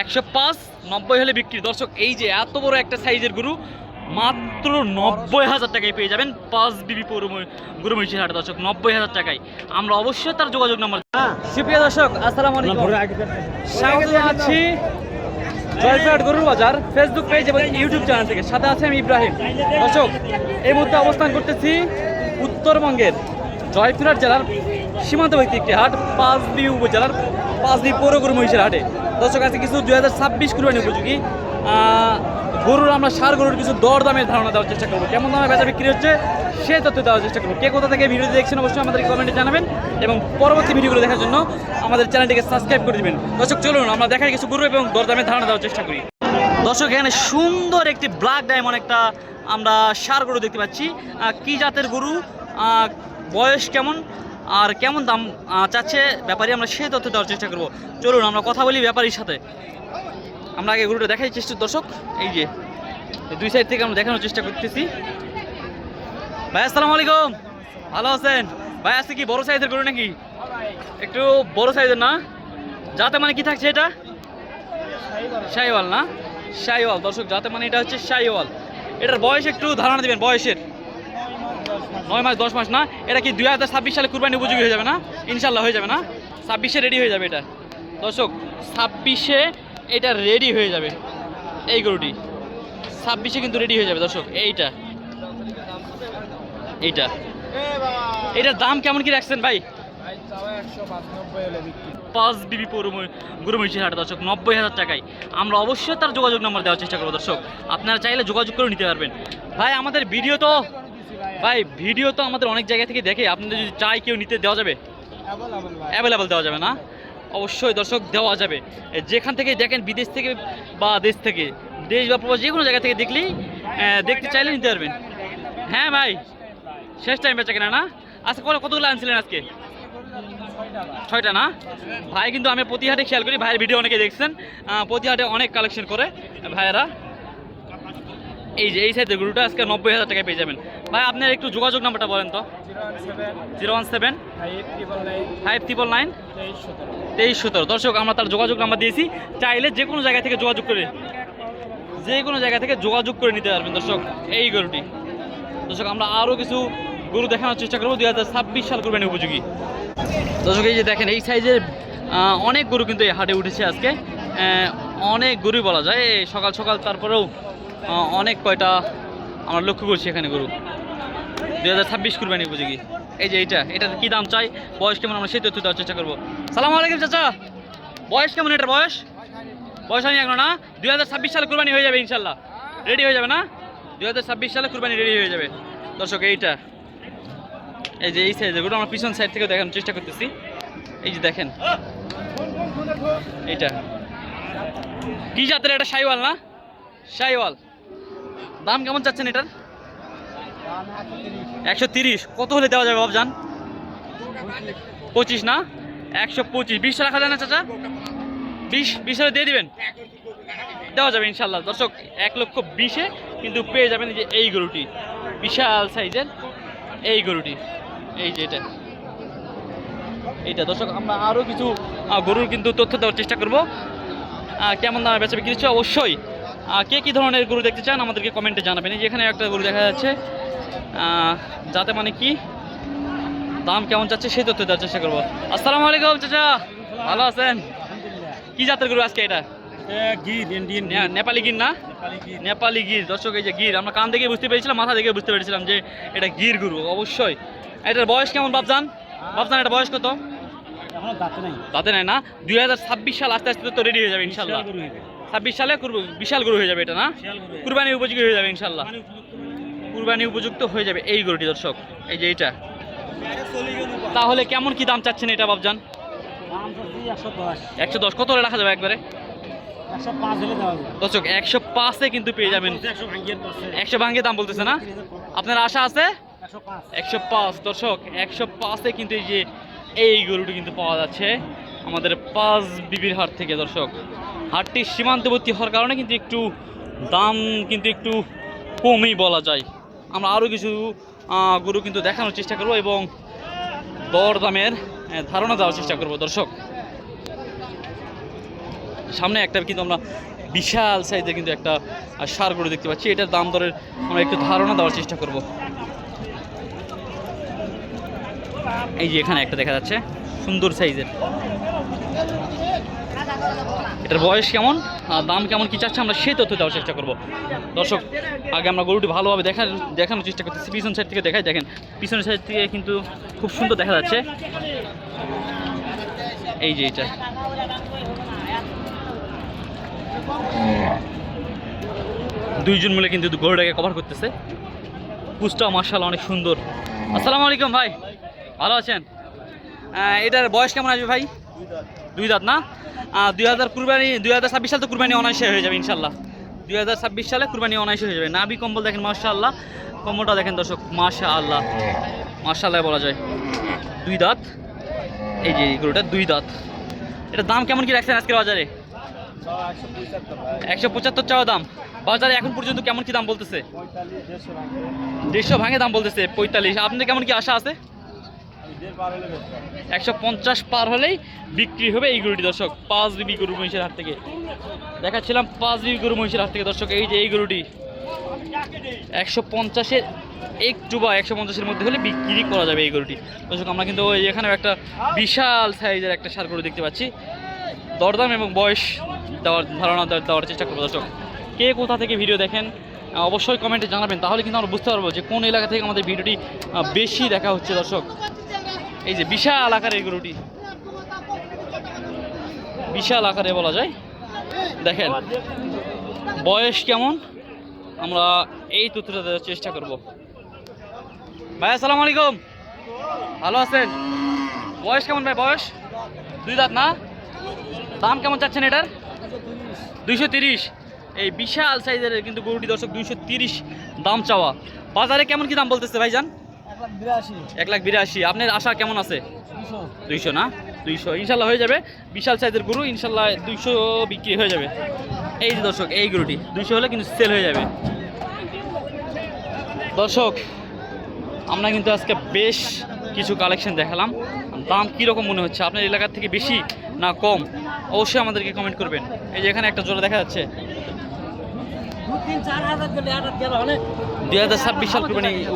একশো পাঁচ নব্বই হলে বিক্রি। দর্শক এই যে এত বড় একটা সাইজের গরু মাত্র নব্বই হাজার টাকায় পেয়ে যাবেন পাঁচ বিবি পৌর গরু মহিষের হাটে। দর্শক নব্বই হাজার টাকায়। আমরা অবশ্যই তার যোগাযোগ নম্বর সুপ্রিয় দর্শক আসসালামু আলাইকুম। স্বাগত জানাচ্ছি জয়পুরহাট গরুর বাজার ফেসবুক পেজ এবং ইউটিউব চ্যানেল থেকে। সাথে আছে আমি ইব্রাহিম। দর্শক এই মুহূর্তে অবস্থান করতেছি উত্তরবঙ্গের জয়পুরহাট জেলার সীমান্তবর্তী একটি হাট পাঁচ পাঁচদ্বীপ উপজেলার পাঁচ পাঁচদ্বীপ পৌর গরু মহিষের হাটে। দর্শক আছে কিছু দুই হাজার ছাব্বিশ কুরবানি উপযোগী। গরুর আমরা সার, গরুর কিছু দর দামের ধারণা দেওয়ার চেষ্টা করব। কেমন দামে বেচা বিক্রি হচ্ছে সে তথ্য দেওয়ার চেষ্টা করব। কে কোথা থেকে ভিডিও দেখছেন অবশ্যই আমাদেরকে কমেন্টে জানাবেন এবং পরবর্তী ভিডিওগুলো দেখার জন্য আমাদের চ্যানেলটিকে সাবস্ক্রাইব করে দিবেন। দর্শক, চলুন, আমরা দেখার কিছু গরু এবং দরদামের ধারণা দেওয়ার চেষ্টা করি। দর্শক, এখানে সুন্দর একটি ব্ল্যাক ডায়মন্ড একটা আমরা সার গরু দেখতে পাচ্ছি। কি জাতের গরু? বয়স কেমন? আর কেমন দাম চাচ্ছে ব্যাপারী, আমরা সেই তথ্য দেওয়ার চেষ্টা করব। চলুন, আমরা কথা বলি ব্যাপারীর সাথে। আমরা আগে গরুটা দেখাই চেষ্টা দর্শক, এই যে দুই সাইড থেকে আমরা দেখানোর চেষ্টা করতেছি। ভাই, আসসালামু আলাইকুম। ভালো আছেন? ভাই, আজকে কি বড় সাইজের গরু নাকি? একটু বড় সাইজের না? যাতে মানে কি থাকছে এটা? শাহিওয়াল না? শাহিওয়াল। দর্শক যাতে মানে এটা হচ্ছে শাইওয়াল এটার বয়স একটু ধারণা দিবেন, বয়সের। নয় মাস, দশ মাস না, এটা কি দুই হাজার ছাব্বিশ সালে কুরবানি উপযোগী হয়ে যাবে না? ইনশাল্লাহ হয়ে যাবে না? ছাব্বিশে রেডি হয়ে যাবে এটা। দর্শক, ছাব্বিশে এটা রেডি হয়ে যাবে। এই গরুটি। ছাব্বিশে কিন্তু রেডি হয়ে যাবে, দর্শক, এইটা। এইটা। এটার দাম কেমন কি রাখছেন ভাই? পাঁচ বিবি পৌর গরু মহিষের হাটে, দর্শক, নব্বই হাজার টাকায়। আমরা অবশ্যই তার যোগাযোগ নম্বর দেওয়ার চেষ্টা করব, দর্শক। আপনারা চাইলে যোগাযোগ করে নিতে পারবেন। ভাই, আমাদের ভিডিও তো ভাই ভিডিও তো আমাদের অনেক জায়গা থেকে দেখে আপনাদের যদি চাই কেউ নিতে দেওয়া যাবে? অ্যাভেলেবেল দেওয়া যাবে না? অবশ্যই দর্শক দেওয়া যাবে। যেখান থেকে দেখেন বিদেশ থেকে বা দেশ থেকে দেশ বা প্রবাস যে কোনো জায়গা থেকে দেখলেই দেখতে চাইলে নিতে পারবেন। হ্যাঁ ভাই শেষ টাইম বেচা কেনা না? আজকে কত কতগুলো আনছিলেন আজকে? ছয়টা না? ভাই কিন্তু আমি প্রতি হাটে খেয়াল করি ভাইয়ের ভিডিও অনেকে দেখছেন। আহ, প্রতি হাটে অনেক কালেকশন করে ভাইয়েরা। এই যে, এই সাইডের গরুটা আজকে নব্বই হাজার টাকায় পেয়ে যাবেন। ভাই, আপনার একটু যোগাযোগ নাম্বারটা বলেন তো। Zero one seven, five triple nine, তেইশ সতেরো। দর্শক, আমরা তার যোগাযোগ নাম্বার দিয়েছি। চাইলে যে কোনো জায়গা থেকে যোগাযোগ করে, যে কোনো জায়গা থেকে যোগাযোগ করে নিতে পারবেন দর্শক, এই গরুটি। দর্শক, আমরা আরও কিছু গরু দেখানোর চেষ্টা করব। দুই হাজার ছাব্বিশ সাল করবেন উপযোগী। দর্শক, এই যে দেখেন, এই সাইজের অনেক গরু কিন্তু এই হাটে উঠেছে আজকে। অনেক গরুই বলা যায়। সকাল সকাল তারপরেও অনেক কয়টা আমরা লক্ষ্য করছি এখানে, গরু? দুই হাজার ছাব্বিশ কুরবানি উপযোগী। এই যে এইটা এটার কি দাম চাই? বয়স কেমন আমরা সেই তথ্য দেওয়ার চেষ্টা করব। সালাম আলাইকুম, চাচা। বয়স কেমন এটার বয়স? বয়স হয়নি এখনও না। দুই হাজার ছাব্বিশ সালে কুরবানি হয়ে যাবে, ইনশাল্লাহ। রেডি হয়ে যাবে না? দুই হাজার ছাব্বিশ সালে কুরবানি রেডি হয়ে যাবে। দর্শক, এইটা। এই যে এই সাইজের, গরু, আমরা পিছন সাইড থেকে দেখানোর চেষ্টা করতেছি। এই যে দেখেন। এইটা। কি জাতের এটা? সাইওয়াল না? সাইওয়াল দাম কেমন চাচ্ছেন এটার? একশো তিরিশ। কত হলে দেওয়া যাবে বাবজান পঁচিশ না? একশো পঁচিশ। বিশ রাখা যায় না চাচা? বিশ? বিশ হলে দিয়ে দিবেন? দেওয়া যাবে ইনশাল্লাহ দর্শক, এক লক্ষ বিশে কিন্তু পেয়ে যাবেন যে এই গরুটি। বিশাল সাইজের এই গরুটি। এই যে এটা। এইটা। দর্শক, আমরা আরও কিছু গরুর কিন্তু তথ্য দেওয়ার চেষ্টা করব। কেমন দামে বেচা বিক্রি হচ্ছে? অবশ্যই কে কী ধরনের গরু দেখতে চান আমাদেরকে কমেন্টে জানাবেন। এই যে এখানে একটা গরু দেখা যাচ্ছে যাতে মানে কি দাম কেমন যাচ্ছে সেই তথ্য দেওয়ার চেষ্টা করব। আসসালামু আলাইকুম চাচা। ভালো আছেন? কি জাতের গরু আজকে এটা? নে- নেপালি গির না? নেপালি গির। দর্শক এই যে গির আমরা কান দেখে বুঝতে পেরেছিলাম মাথা দেখে বুঝতে পেরেছিলাম যে এটা গির গরু অবশ্যই। এটার বয়স কেমন বাপজান? বাপজান এটা বয়স কত? তাতে নাই। না? দুই হাজার ছাব্বিশ সাল আস্তে আস্তে তো রেডি হয়ে যাবে ইনশাল্লাহ। ছাব্বিশ সালে কুরব- বিশাল গরু হয়ে যাবে এটা না? কুরবানি উপযোগী হয়ে যাবে ইনশাল্লাহ কুরবানি উপযুক্ত হয়ে যাবে। এই গরুটি দর্শক। এই যে এইটা। তাহলে কেমন কি দাম চাচ্ছেন এটা বাপজান? একশো দশ। কত রাখা যাবে একবারে? দর্শক একশো পাঁচে কিন্তু পেয়ে যাবেন। একশো ভাঙ্গে দাম বলতেছে না? আপনার আশা আছে? একশো পাঁচ। দর্শক একশো পাঁচে কিন্তু এই যে এই গরুটি কিন্তু পাওয়া যাচ্ছে। আমাদের পাঁচ বিবির হাট থেকে দর্শক, হাটটি সীমান্তবর্তী হওয়ার কারণে কিন্তু একটু দাম কিন্তু একটু কমই বলা যায়। আমরা আরও কিছু গরু কিন্তু দেখানোর চেষ্টা করব এবং দর দামের ধারণা দেওয়ার চেষ্টা করব দর্শক। সামনে একটা কিন্তু আমরা বিশাল সাইজের কিন্তু একটা সার গরু দেখতে পাচ্ছি। এটার দাম দরের আমরা একটু ধারণা দেওয়ার চেষ্টা করব। এই যে এখানে একটা দেখা যাচ্ছে। সুন্দর সাইজের। এটার বয়স কেমন? দাম কেমন কি চাচ্ছে আমরা সেই তথ্য দেওয়ার চেষ্টা করব। দর্শক, আগে আমরা গরুটি ভালোভাবে দেখার দেখানোর চেষ্টা করতেছি। পিছন সাইড থেকে দেখাই, দেখেন। পিছনের সাইড থেকে কিন্তু খুব সুন্দর দেখা যাচ্ছে। এই যে এটা। দুইজন মিলে কিন্তু গরুটাকে কভার করতেছে। কুচটা মার্শাল অনেক সুন্দর। আসসালামু আলাইকুম ভাই। ভালো আছেন? এটার বয়স কেমন আসবে ভাই? দুই দাঁত না? দুই হাজার কুরবানি, দুই হাজার ছাব্বিশ সালে তো কুরবানি অনায়াসে হয়ে যাবে ইনশাল্লাহ দুই হাজার ছাব্বিশ সালে কুরবানি অনায়াসে হয়ে যাবে। নাবি কম্বল দেখেন মাশা আল্লাহ কম্বলটা দেখেন দর্শক মাশা আল্লাহ মাশা আল্লাহ বলা যায়। দুই দাঁত। এই যে গরুটা, দুই দাঁত। এটার দাম কেমন কি রাখছেন আজকের বাজারে? একশো পঁচাত্তর চাওয়া দাম। বাজারে এখন পর্যন্ত কেমন কি দাম বলতেছে? দেড়শো ভাঙে দাম বলতেছে, পঁয়তাল্লিশ। আপনাদের কেমন কি আশা আছে? একশো পঞ্চাশ পার হলেই বিক্রি হবে এই গরুটি, দর্শক। পাঁচ বিবি গরু মহিষের হাট থেকে। দেখাচ্ছিলাম পাঁচ বিবি গরু মহিষের হাট থেকে, দর্শক। এই যে এই গরুটি, একশো পঞ্চাশের একটু বা একশো পঞ্চাশের মধ্যে হলে বিক্রি করা যাবে এই গরুটি। দর্শক, আমরা কিন্তু ওই এখানেও একটা বিশাল সাইজের একটা সার গরু দেখতে পাচ্ছি। দরদাম এবং বয়স দেওয়ার, ধারণা দেওয়ার চেষ্টা করব, দর্শক। কে কোথা থেকে ভিডিও দেখেন অবশ্যই কমেন্টে জানাবেন। তাহলে কিন্তু আমরা বুঝতে পারব যে কোন এলাকা থেকে আমাদের ভিডিওটি বেশি দেখা হচ্ছে, দর্শক। এই যে বিশাল আকারের গরুটি। বিশাল আকারে বলা যায়। দেখেন, বয়স কেমন? আমরা এই তথ্যটা দেওয়ার চেষ্টা করব। ভাই, আসসালামু আলাইকুম। ভালো আছেন? বয়স কেমন ভাই, বয়স? দুই দাঁত না? দাম কেমন চাচ্ছেন এটার? দুইশো তিরিশ। এই বিশাল সাইজের কিন্তু গরুটি দর্শক, দুইশো তিরিশ দাম চাওয়া। বাজারে কেমন কি দাম বলতেছে ভাইজান? এক লাখ বিরাশি। আপনার আশা কেমন আছে? দুইশো। না? দুইশো। ইনশাল্লাহ হয়ে যাবে। বিশাল সাইজের গরু ইনশাল্লাহ দুইশো বিক্রি হয়ে যাবে। এই যে দর্শক এই গরুটি। দুইশো হলে কিন্তু সেল হয়ে যাবে। দর্শক আমরা কিন্তু আজকে বেশ কিছু কালেকশন দেখালাম। দাম কীরকম মনে হচ্ছে? আপনার এলাকার থেকে বেশি না কম? অবশ্যই আমাদেরকে কমেন্ট করবেন। এই যে এখানে একটা জোড়া দেখা যাচ্ছে। দুই হাজার ছাব্বিশ সাল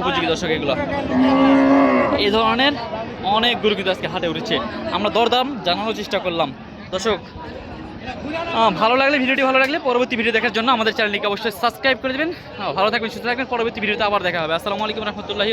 উপযোগী দর্শক এগুলো। এই ধরনের অনেক গরু আজকে হাতে উঠেছে। আমরা দরদাম জানানোর চেষ্টা করলাম। দর্শক ভালো লাগলে, ভিডিওটি ভালো লাগলে পরবর্তী ভিডিও দেখার জন্য আমাদের চ্যানেলটিকে অবশ্যই সাবস্ক্রাইব করে দেবেন। ভালো থাকবেন, সুস্থ থাকবেন। পরবর্তী ভিডিওতে আবার দেখা হবে। আসসালামু আলাইকুম রহমতুল্লাহি